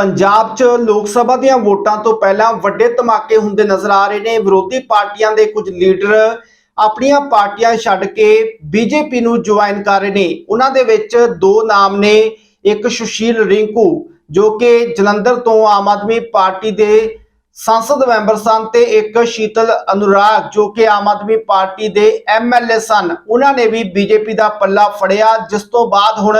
ਪੰਜਾਬ 'ਚ ਲੋਕ ਸਭਾ ਦੀਆਂ ਵੋਟਾਂ ਤੋਂ ਪਹਿਲਾਂ ਵੱਡੇ ਧਮਾਕੇ ਹੁੰਦੇ ਨਜ਼ਰ ਆ ਰਹੇ ਨੇ। ਵਿਰੋਧੀ ਪਾਰਟੀਆਂ ਦੇ ਕੁਝ ਲੀਡਰ ਆਪਣੀਆਂ ਪਾਰਟੀਆਂ ਛੱਡ ਕੇ ਬੀਜੇਪੀ ਨੂੰ ਜੁਆਇਨ ਕਰ ਰਹੇ ਨੇ। ਉਹਨਾਂ ਦੇ ਵਿੱਚ ਦੋ ਨਾਮ ਨੇ, ਇੱਕ ਸੁਸ਼ੀਲ ਰਿੰਕੂ, ਜੋ ਕਿ ਜਲੰਧਰ ਤੋਂ ਆਮ ਆਦਮੀ ਪਾਰਟੀ ਦੇ ਸੰਸਦ ਮੈਂਬਰ ਸਨ ਤੇ ਇੱਕ ਸ਼ੀਤਲ ਅਨੁਰਾਗ, ਜੋ ਕਿ ਆਮ ਆਦਮੀ ਪਾਰਟੀ ਦੇ ਐਮਐਲਏ ਸਨ। ਉਹਨਾਂ ਨੇ ਵੀ ਬੀਜੇਪੀ ਦਾ ਪੱਲਾ ਫੜਿਆ, ਜਿਸ ਤੋਂ ਬਾਅਦ ਹੁਣ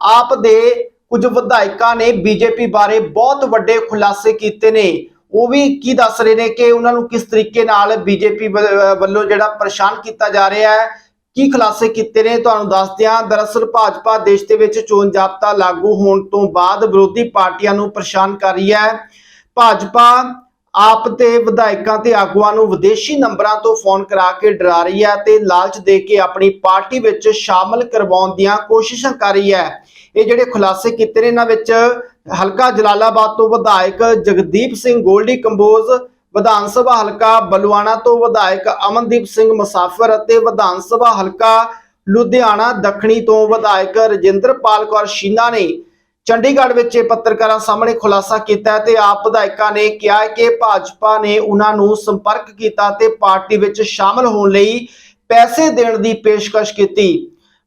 ਆਪ ਦੇ ਕੁਝ ਵਿਧਾਇਕਾਂ ਨੇ ਬੀਜੇਪੀ ਬਾਰੇ ਬਹੁਤ ਵੱਡੇ ਖੁਲਾਸੇ ਕੀਤੇ ਨੇ। ਉਹ ਵੀ ਕੀ ਦੱਸ ਰਹੇ ਨੇ ਕਿ ਉਹਨਾਂ ਨੂੰ ਕਿਸ ਤਰੀਕੇ ਨਾਲ ਬੀਜੇਪੀ ਵੱਲੋਂ ਜਿਹੜਾ ਪਰੇਸ਼ਾਨ ਕੀਤਾ ਜਾ ਰਿਹਾ ਹੈ, ਕੀ ਖੁਲਾਸੇ ਕੀਤੇ ਨੇ ਤੁਹਾਨੂੰ ਦੱਸਦੇ ਹਾਂ। ਦਰਅਸਲ ਭਾਜਪਾ ਦੇਸ਼ ਦੇ ਵਿੱਚ ਚੋਣ ਜਾਬਤਾ ਲਾਗੂ ਹੋਣ ਤੋਂ ਬਾਅਦ ਵਿਰੋਧੀ ਪਾਰਟੀਆਂ ਨੂੰ ਪਰੇਸ਼ਾਨ ਕਰ ਰਹੀ ਹੈ। ਭਾਜਪਾ ਆਪ ਤੇ ਵਿਧਾਇਕਾਂ ਤੇ ਆਗੂਆਂ ਨੂੰ ਵਿਦੇਸ਼ੀ ਨੰਬਰਾਂ ਤੋਂ ਫੋਨ ਕਰਾ ਕੇ ਡਰਾ ਰਹੀ ਹੈ ਤੇ ਲਾਲਚ ਦੇ ਕੇ ਆਪਣੀ ਪਾਰਟੀ ਵਿੱਚ ਸ਼ਾਮਲ ਕਰਵਾਉਣ ਦੀਆਂ ਕੋਸ਼ਿਸ਼ਾਂ ਕਰ ਰਹੀ ਹੈ। ਇਹ ਜਿਹੜੇ ਖੁਲਾਸੇ ਕੀਤੇ ਨੇ, ਇਹਨਾਂ ਵਿੱਚ ਹਲਕਾ ਜਲਾਲਾਬਾਦ ਤੋਂ ਵਿਧਾਇਕ ਜਗਦੀਪ ਸਿੰਘ ਗੋਲਡੀ, ਕੰਬੋਜ ਵਿਧਾਨ ਸਭਾ ਹਲਕਾ ਬਲਵਾਣਾ ਤੋਂ ਵਿਧਾਇਕ ਅਮਨਦੀਪ ਸਿੰਘ ਮੁਸਾਫਰ ਅਤੇ ਵਿਧਾਨ ਸਭਾ ਹਲਕਾ ਲੁਧਿਆਣਾ ਦੱਖਣੀ ਤੋਂ ਵਿਧਾਇਕ ਰਜਿੰਦਰਪਾਲ ਕੌਰ ਸ਼ੀਨਾ ਨੇ ਚੰਡੀਗੜ੍ਹ ਵਿੱਚ ਪੱਤਰਕਾਰਾਂ ਸਾਹਮਣੇ ਖੁਲਾਸਾ ਕੀਤਾ ਤੇ ਆਪ ਵਿਧਾਇਕਾਂ ਨੇ ਕਿਹਾ ਕਿ ਭਾਜਪਾ ਨੇ ਉਹਨਾਂ ਨੂੰ ਸੰਪਰਕ ਕੀਤਾ ਤੇ ਪਾਰਟੀ ਵਿੱਚ ਸ਼ਾਮਲ ਹੋਣ ਲਈ ਪੈਸੇ ਦੇਣ ਦੀ ਪੇਸ਼ਕਸ਼ ਕੀਤੀ।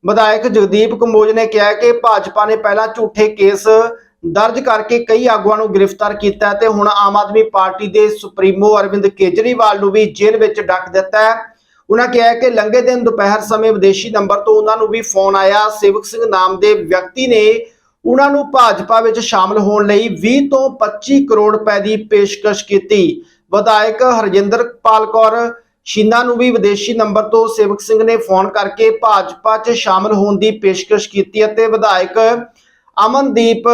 ਵਿਧਾਇਕ ਜਗਦੀਪ ਕੰਬੋਜ ਨੇ ਕਿਹਾ ਕਿ ਭਾਜਪਾ ਨੇ ਪਹਿਲਾਂ ਝੂਠੇ ਕੇਸ ਦਰਜ ਕਰਕੇ ਕਈ ਆਗੂਆਂ ਨੂੰ ਗ੍ਰਿਫਤਾਰ ਕੀਤਾ ਤੇ ਹੁਣ ਆਮ ਆਦਮੀ ਪਾਰਟੀ ਦੇ ਸੁਪਰੀਮੋ ਅਰਵਿੰਦ ਕੇਜਰੀਵਾਲ ਨੂੰ ਵੀ ਜੇਲ੍ਹ ਵਿੱਚ ਡੱਕ ਦਿੱਤਾ ਹੈ। ਉਹਨਾਂ ਕਿਹਾ ਕਿ ਲੰਘੇ ਦਿਨ ਦੁਪਹਿਰ ਸਮੇਂ ਵਿਦੇਸ਼ੀ ਨੰਬਰ ਤੋਂ ਉਹਨਾਂ ਨੂੰ ਵੀ ਫੋਨ ਆਇਆ। ਸੇਵਕ ਸਿੰਘ ਨਾਮ ਦੇ ਵਿਅਕਤੀ ਨੇ ਉਹਨਾਂ ਨੂੰ ਭਾਜਪਾ ਵਿੱਚ ਸ਼ਾਮਲ ਹੋਣ ਲਈ 20 ਤੋਂ 25 ਕਰੋੜ ਰੁਪਏ ਦੀ ਪੇਸ਼ਕਸ਼ ਕੀਤੀ। ਵਿਧਾਇਕ ਹਰਜਿੰਦਰਪਾਲ ਕੌਰ ਸ਼ੀਨਾ ਨੂੰ ਵੀ ਵਿਦੇਸ਼ੀ ਨੰਬਰ ਤੋਂ ਸੇਵਕ ਸਿੰਘ ਨੇ ਫੋਨ ਕਰਕੇ ਭਾਜਪਾ 'ਚ ਸ਼ਾਮਲ ਹੋਣ ਦੀ ਪੇਸ਼ਕਸ਼ ਕੀਤੀ ਅਤੇ ਵਿਧਾਇਕ ਅਮਨਦੀਪ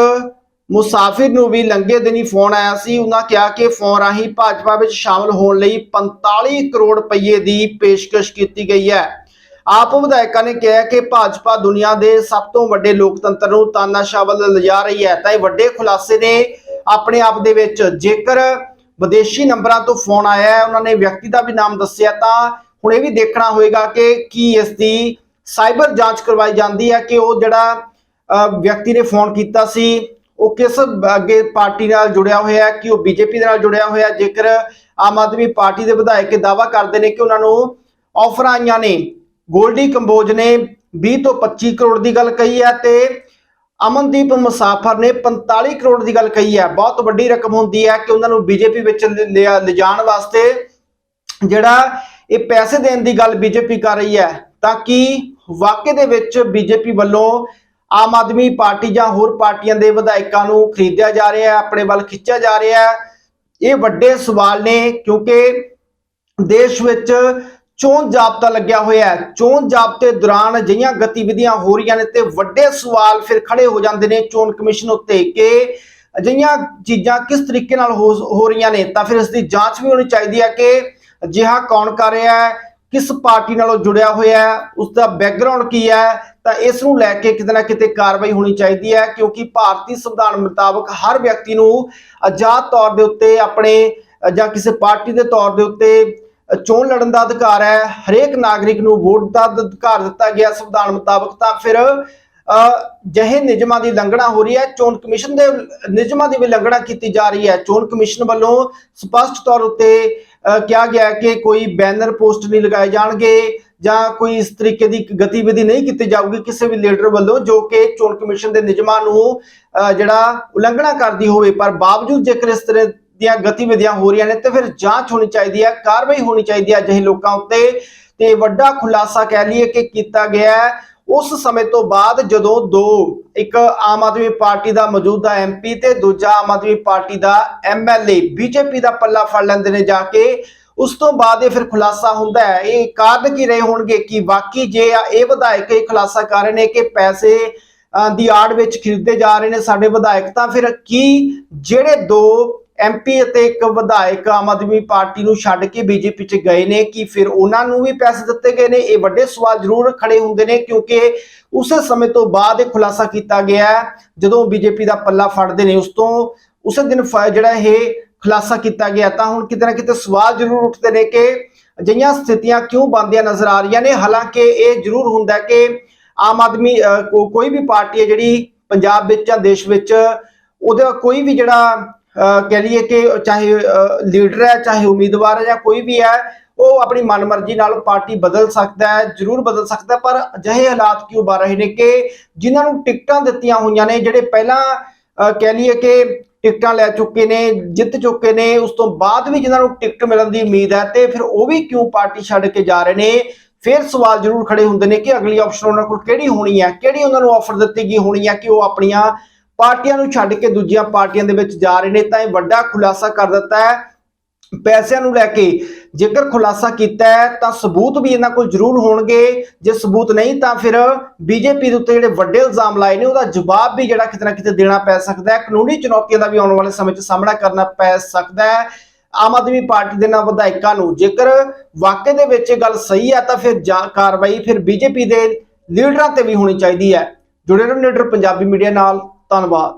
ਮੁਸਾਫਿਰ ਨੂੰ ਵੀ ਲੰਗੇ ਦਿਨੀ ਫੋਨ ਆਇਆ ਸੀ। ਉਹਨਾਂ ਕਿਹਾ ਕਿ ਫੋਨ ਰਾਹੀਂ ਭਾਜਪਾ ਵਿੱਚ ਸ਼ਾਮਲ ਹੋਣ ਲਈ 45 ਕਰੋੜ ਰੁਪਏ ਦੀ ਪੇਸ਼ਕਸ਼ ਕੀਤੀ ਗਈ ਹੈ। ਆਪ ਵਿਧਾਇਕਾਂ ਨੇ ਕਿਹਾ ਕਿ ਭਾਜਪਾ ਦੁਨੀਆ ਦੇ ਸਭ ਤੋਂ ਵੱਡੇ ਲੋਕਤੰਤਰ ਨੂੰ ਤਾਨਾਸ਼ਾਹ ਵੱਲ ਲਿਜਾ ਰਹੀ ਹੈ। ਤਾਂ ਇਹ ਵੱਡੇ ਖੁਲਾਸੇ ਨੇ ਆਪਣੇ ਆਪ ਦੇ ਵਿੱਚ। ਜੇਕਰ ਵਿਦੇਸ਼ੀ ਨੰਬਰਾਂ ਤੋਂ ਫੋਨ ਆਇਆ ਹੈ, ਉਹਨਾਂ ਨੇ ਵਿਅਕਤੀ ਦਾ ਵੀ ਨਾਮ ਦੱਸਿਆ ਤਾਂ ਹੁਣ ਇਹ ਵੀ ਦੇਖਣਾ ਹੋਏਗਾ ਕਿ ਕੀ ਇਸ ਦੀ ਸਾਈਬਰ ਜਾਂਚ ਕਰਵਾਈ ਜਾਂਦੀ ਹੈ ਕਿ ਉਹ ਜਿਹੜਾ ਵਿਅਕਤੀ ਨੇ ਫੋਨ ਕੀਤਾ ਸੀ, ਉਹ ਕਿਸ ਅੱਗੇ ਪਾਰਟੀ ਨਾਲ ਜੁੜਿਆ ਹੋਇਆ ਹੈ, ਕਿ ਉਹ ਬੀਜੇਪੀ ਦੇ ਨਾਲ ਜੁੜਿਆ ਹੋਇਆ ਜੇਕਰ ਆਮ ਆਦਮੀ ਪਾਰਟੀ ਦੇ ਵਿਧਾਇਕ ਇਹ ਦਾਵਾ ਕਰਦੇ ਨੇ ਕਿ ਉਹਨਾਂ ਨੂੰ ਆਫਰਾਂ ਆਈਆਂ ਨੇ ਗੋਲਡੀ ਕੰਬੋਜ ਨੇ 20 ਤੋਂ 25 ਕਰੋੜ ਦੀ ਗੱਲ ਕਹੀ ਹੈ ਤੇ ਅਮਨਦੀਪ ਮੁਸਾਫਰ ਨੇ 45 ਕਰੋੜ ਦੀ ਗੱਲ ਕਹੀ ਹੈ। ਬਹੁਤ ਵੱਡੀ ਰਕਮ ਹੁੰਦੀ ਹੈ ਕਿ ਉਹਨਾਂ ਨੂੰ ਬੀਜੇਪੀ ਵਿੱਚ ਲਿਜਾਣ ਵਾਸਤੇ ਜਿਹੜਾ ਇਹ ਪੈਸੇ ਦੇਣ ਦੀ ਗੱਲ ਬੀਜੇਪੀ ਕਰ ਰਹੀ ਹੈ, ਤਾਂ ਕਿ ਵਾਕਈ ਦੇ ਵਿੱਚ ਬੀਜੇਪੀ ਵੱਲੋਂ ਆਮ ਆਦਮੀ ਪਾਰਟੀ ਜਾਂ ਹੋਰ ਪਾਰਟੀਆਂ ਦੇ ਵਿਧਾਇਕਾਂ ਨੂੰ ਖਰੀਦਿਆ ਜਾ ਰਿਹਾ ਹੈ, ਆਪਣੇ ਵੱਲ ਖਿੱਚਿਆ ਜਾ ਰਿਹਾ ਹੈ। ਇਹ ਵੱਡੇ ਸਵਾਲ ਨੇ ਕਿਉਂਕਿ ਦੇਸ਼ ਵਿੱਚ ਚੋਣ ਜਾਬਤਾ ਲੱਗਿਆ ਹੋਇਆ ਹੈ। ਚੋਣ ਜਾਬਤੇ ਦੌਰਾਨ ਅਜਿਹੀਆਂ ਗਤੀਵਿਧੀਆਂ ਹੋ ਰਹੀਆਂ ਨੇ ਤੇ ਵੱਡੇ ਸਵਾਲ ਫਿਰ ਖੜੇ ਹੋ ਜਾਂਦੇ ਨੇ ਚੋਣ ਕਮਿਸ਼ਨ ਉੱਤੇ ਕਿ ਅਜਿਹੀਆਂ ਚੀਜ਼ਾਂ ਕਿਸ ਤਰੀਕੇ ਨਾਲ ਹੋ ਹੋ ਰਹੀਆਂ ਨੇ। ਤਾਂ ਫਿਰ ਇਸ ਦੀ ਜਾਂਚ ਵੀ ਹੋਣੀ ਚਾਹੀਦੀ ਹੈ ਕਿ ਅਜਿਹਾ ਕੌਣ ਕਰ ਰਿਹਾ ਹੈ, ਕਿਸ ਪਾਰਟੀ ਨਾਲੋਂ ਜੁੜਿਆ ਹੋਇਆ ਹੈ ਉਸ ਦਾ ਬੈਕਗ੍ਰਾਉਂਡ ਕੀ ਹੈ, ਤਾਂ ਇਸ ਨੂੰ ਲੈ ਕੇ ਕਿਤੇ ਨਾ ਕਿਤੇ ਕਾਰਵਾਈ ਹੋਣੀ ਚਾਹੀਦੀ ਹੈ, ਕਿਉਂਕਿ ਭਾਰਤੀ ਸੰਵਿਧਾਨ ਮੁਤਾਬਕ ਹਰ ਵਿਅਕਤੀ ਨੂੰ ਆਜ਼ਾਦ ਤੌਰ ਦੇ ਉੱਤੇ ਆਪਣੇ ਜਾਂ ਕਿਸੇ ਪਾਰਟੀ ਦੇ ਤੌਰ ਦੇ ਉੱਤੇ ਚੋਣ ਲੜਨ ਦਾ ਅਧਿਕਾਰ ਹੈ ਹਰੇਕ ਨਾਗਰਿਕ ਨੂੰ ਵੋਟ ਦਾ ਅਧਿਕਾਰ ਦਿੱਤਾ ਗਿਆ ਸੰਵਿਧਾਨ ਮੁਤਾਬਕ ਤਾਂ ਫਿਰ ਅ, ਨਿਯਮਾਂ ਦੀ ਲੰਘਣਾ ਹੋ ਰਹੀ ਹੈ ਚੋਣ ਕਮਿਸ਼ਨ ਦੇ ਨਿਯਮਾਂ ਦੀ ਵੀ ਲੰਘਣਾ ਕੀਤੀ ਜਾ ਰਹੀ ਹੈ। ਚੋਣ ਕਮਿਸ਼ਨ ਵੱਲੋਂ ਸਪਸ਼ਟ ਤੌਰ ਉੱਤੇ ਕਿਹਾ ਗਿਆ ਹੈ ਕਿ ਕੋਈ ਬੈਨਰ ਪੋਸਟ ਨਹੀਂ ਲਗਾਏ ਜਾਣਗੇ ਜਾਂ ਕੋਈ ਇਸ ਤਰੀਕੇ ਦੀ ਗਤੀਵਿਧੀ ਨਹੀਂ ਕੀਤੀ ਜਾਊਗੀ ਕਿਸੇ ਵੀ ਲੀਡਰ ਵੱਲੋਂ ਜੋ ਕਿ ਚੋਣ ਕਮਿਸ਼ਨ ਦੇ ਨਿਯਮਾਂ ਨੂੰ ਅ, ਜਿਹੜਾ ਉਲੰਘਣਾ ਕਰਦੀ ਹੋਵੇ। ਪਰ ਬਾਵਜੂਦ ਜੇਕਰ ਇਸ ਤਰ੍ਹਾਂ ਦੀਆਂ ਗਤੀਵਿਧੀਆਂ ਹੋ ਰਹੀਆਂ ਨੇ ਤੇ ਫਿਰ ਜਾਂਚ ਹੋਣੀ ਚਾਹੀਦੀ ਹੈ, ਕਾਰਵਾਈ ਹੋਣੀ ਚਾਹੀਦੀ ਹੈ ਅਜਿਹੇ ਲੋਕਾਂ ਉੱਤੇ। ਤੇ ਵੱਡਾ ਖੁਲਾਸਾ ਕਹਿ ਲਈਏ ਕਿ ਕੀਤਾ ਗਿਆ ਹੈ। ਉਸ ਸਮੇਂ ਤੋਂ ਬਾਅਦ ਜਦੋਂ ਦੋ, ਇੱਕ ਆਮ ਆਦਮੀ ਪਾਰਟੀ ਦਾ ਮੌਜੂਦਾ ਐਮਪੀ ਤੇ ਦੂਜਾ ਆਮ ਆਦਮੀ ਪਾਰਟੀ ਦਾ ਐਮਐਲਏ ਬੀਜੇਪੀ ਦਾ ਪੱਲਾ ਫੜ ਲੈਂਦੇ ਨੇ ਜਾ ਕੇ। ਉਸ ਤੋਂ ਬਾਅਦ ਇਹ ਫਿਰ ਖੁਲਾਸਾ ਹੁੰਦਾ ਹੈ। ਇਹ ਕਾਰਨ ਕੀ ਰਹੇ ਹੋਣਗੇ? ਕਿ ਵਾਕਈ ਜੇ ਇਹ ਵਿਧਾਇਕ ਇਹ ਖੁਲਾਸਾ ਕਰ ਰਹੇ ਨੇ ਕਿ ਪੈਸੇ ਦੀ ਆੜ ਵਿੱਚ ਖਰੀਦੇ ਜਾ ਰਹੇ ਨੇ ਸਾਡੇ ਵਿਧਾਇਕ, ਤਾਂ ਫਿਰ ਕੀ ਜਿਹੜੇ ਦੋ ਐਮਪੀ ਅਤੇ ਇੱਕ ਵਿਧਾਇਕ ਆਮ ਆਦਮੀ ਪਾਰਟੀ ਨੂੰ ਛੱਡ ਕੇ ਬੀਜੇਪੀ ਚ ਗਏ ਨੇ ਕਿ ਫਿਰ ਉਹਨਾਂ ਨੂੰ ਵੀ ਪੈਸੇ ਦਿੱਤੇ ਗਏ ਨੇ? ਇਹ ਵੱਡੇ ਸਵਾਲ ਜ਼ਰੂਰ ਖੜੇ ਹੁੰਦੇ ਨੇ ਕਿਉਂਕਿ ਉਸੇ ਸਮੇਂ ਤੋਂ ਬਾਅਦ ਇਹ ਖੁਲਾਸਾ ਕੀਤਾ ਗਿਆ ਹੈ, ਜਦੋਂ ਬੀਜੇਪੀ ਦਾ ਪੱਲਾ ਫੜਦੇ ਨੇ ਉਸ ਤੋਂ ਉਸੇ ਦਿਨ ਜਿਹੜਾ ਇਹ ਖੁਲਾਸਾ ਕੀਤਾ ਗਿਆ ਤਾਂ ਹੁਣ ਕਿਤੇ ਨਾ ਕਿਤੇ ਸਵਾਲ ਜ਼ਰੂਰ ਉੱਠਦੇ ਨੇ ਕਿ ਅਜਿਹੀਆਂ ਸਥਿਤੀਆਂ ਕਿਉਂ ਬਣਦੀਆਂ ਨਜ਼ਰ ਆ ਰਹੀਆਂ ਨੇ? ਹਾਲਾਂਕਿ ਇਹ ਜ਼ਰੂਰ ਹੁੰਦਾ ਕਿ ਆਮ ਆਦਮੀ ਕੋ- ਕੋਈ ਵੀ ਪਾਰਟੀ ਹੈ ਜਿਹੜੀ ਪੰਜਾਬ ਵਿੱਚ ਜਾਂ ਦੇਸ਼ ਵਿੱਚ ਉਹਦਾ ਕੋਈ ਵੀ ਜਿਹੜਾ ਕਹਿ ਲਈਏ ਕਿ ਚਾਹੇ ਲੀਡਰ ਹੈ ਚਾਹੇ ਉਮੀਦਵਾਰ ਹੈ ਜਾਂ ਕੋਈ ਵੀ ਹੈ ਉਹ ਆਪਣੀ ਮਨਮਰਜ਼ੀ ਨਾਲ ਪਾਰਟੀ ਬਦਲ ਸਕਦਾ ਹੈ ਜ਼ਰੂਰ ਬਦਲ ਸਕਦਾ ਪਰ ਅਜਿਹੇ ਹਾਲਾਤ ਕਿਉਂ ਬਣ ਰਹੇ ਨੇ ਕਿ ਜਿਨ੍ਹਾਂ ਨੂੰ ਟਿਕਟਾਂ ਦਿੱਤੀਆਂ ਹੋਈਆਂ ਨੇ ਜਿਹੜੇ ਪਹਿਲਾਂ ਅਹ, ਕਹਿ ਲਈਏ ਕਿ ਟਿਕਟਾਂ ਲੈ ਚੁੱਕੇ ਨੇ ਜਿੱਤ ਚੁੱਕੇ ਨੇ ਉਸ ਤੋਂ ਬਾਅਦ ਵੀ ਜਿਨ੍ਹਾਂ ਨੂੰ ਟਿਕਟ ਮਿਲਣ ਦੀ ਉਮੀਦ ਹੈ ਤੇ ਫਿਰ ਉਹ ਵੀ ਕਿਉਂ ਪਾਰਟੀ ਛੱਡ ਕੇ ਜਾ ਰਹੇ ਨੇ? ਫਿਰ ਸਵਾਲ ਜ਼ਰੂਰ ਖੜੇ ਹੁੰਦੇ ਨੇ ਕਿ ਅਗਲੀ ਆਪਸ਼ਨ ਉਹਨਾਂ ਕੋਲ ਕਿਹੜੀ ਹੋਣੀ ਹੈ? ਕਿਹੜੀ ਉਹਨਾਂ ਨੂੰ ਆਫਰ ਦਿੱਤੀ ਗਈ ਹੋਣੀ ਹੈ ਕਿ ਉਹ ਆਪਣੀਆਂ ਪਾਰਟੀਆਂ ਨੂੰ ਛੱਡ ਕੇ ਦੂਜੀਆਂ ਪਾਰਟੀਆਂ ਦੇ ਵਿੱਚ ਜਾ ਰਹੇ ਨੇ, ਤਾਂ ਇਹ ਵੱਡਾ ਖੁਲਾਸਾ ਕਰ ਦਿੱਤਾ ਹੈ। ਪੈਸਿਆਂ ਨੂੰ ਲੈ ਕੇ ਜੇਕਰ ਖੁਲਾਸਾ ਕੀਤਾ ਹੈ, ਤਾਂ ਸਬੂਤ ਵੀ ਇਹਨਾਂ ਕੋਲ ਜ਼ਰੂਰ ਹੋਣਗੇ। ਜੇ ਸਬੂਤ ਨਹੀਂ, ਤਾਂ ਫਿਰ ਬੀਜੇਪੀ ਦੇ ਉੱਤੇ ਜਿਹੜੇ ਵੱਡੇ ਇਲਜ਼ਾਮ ਲਾਏ ਨੇ, ਉਹਦਾ ਜਵਾਬ ਵੀ ਜਿਹੜਾ ਕਿਤੇ ਨਾ ਕਿਤੇ ਦੇਣਾ ਪੈ ਸਕਦਾ ਹੈ। ਕਾਨੂੰਨੀ ਚੁਣੌਤੀਆਂ ਦਾ ਵੀ ਆਉਣ ਵਾਲੇ ਸਮੇਂ 'ਚ ਸਾਹਮਣਾ ਕਰਨਾ ਪੈ ਸਕਦਾ ਹੈ। ਆਮ ਆਦਮੀ ਪਾਰਟੀ ਦੇ ਨਾਲ ਵਿਧਾਇਕਾਂ ਨੂੰ ਜੇਕਰ ਵਾਕਈ ਦੇ ਵਿੱਚ ਇਹ ਗੱਲ ਸਹੀ ਹੈ, ਤਾਂ ਫਿਰ ਜਾਂ ਕਾਰਵਾਈ ਫਿਰ ਬੀਜੇਪੀ ਦੇ ਲੀਡਰਾਂ ਤੇ ਵੀ ਹੋਣੀ ਚਾਹੀਦੀ ਹੈ। ਜੁੜੇ ਰਹੋ ਲੀਡਰ ਪੰਜਾਬੀ ਮੀਡੀਆ ਨਾਲ। ਧੰਨਵਾਦ।